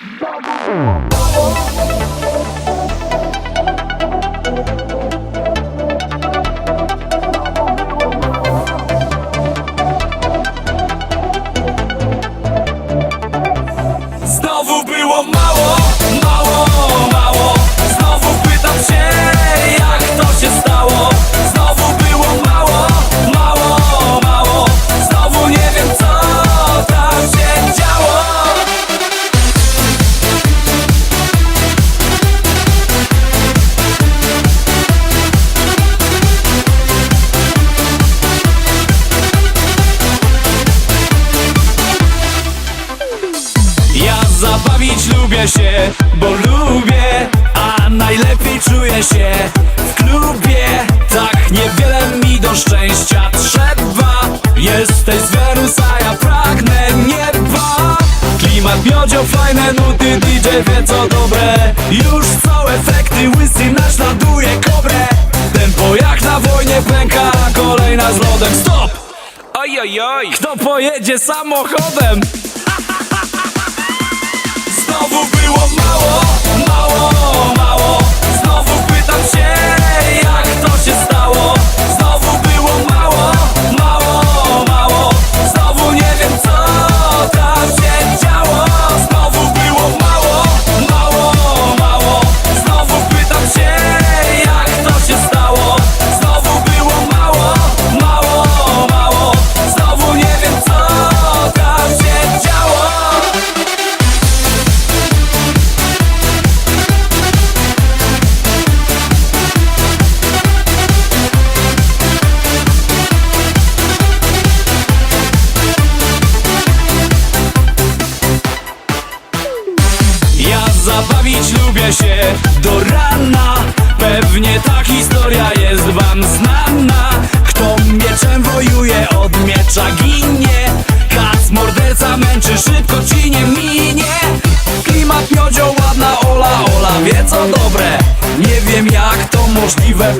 Double. Lubię się, bo lubię A najlepiej czuję się w klubie. Tak niewiele mi do szczęścia trzeba. Jesteś z Wenusa, ja pragnę nieba. Klimat miodzio, fajne nuty, DJ wie co dobre. Już są efekty, łysy naśladuje kobrę Tempo jak na wojnie pęka, kolejna z lodem. Stop! Oj, oj, oj, kto pojedzie samochodem? Zabawić lubię się. Do rana Pewnie ta historia jest wam znana. Kto mieczem wojuje, od miecza ginie. Kac morderca męczy, szybko ci nie minie. Klimat miodzio, ładna Ola, Ola wie co dobre. Nie wiem jak to możliwe,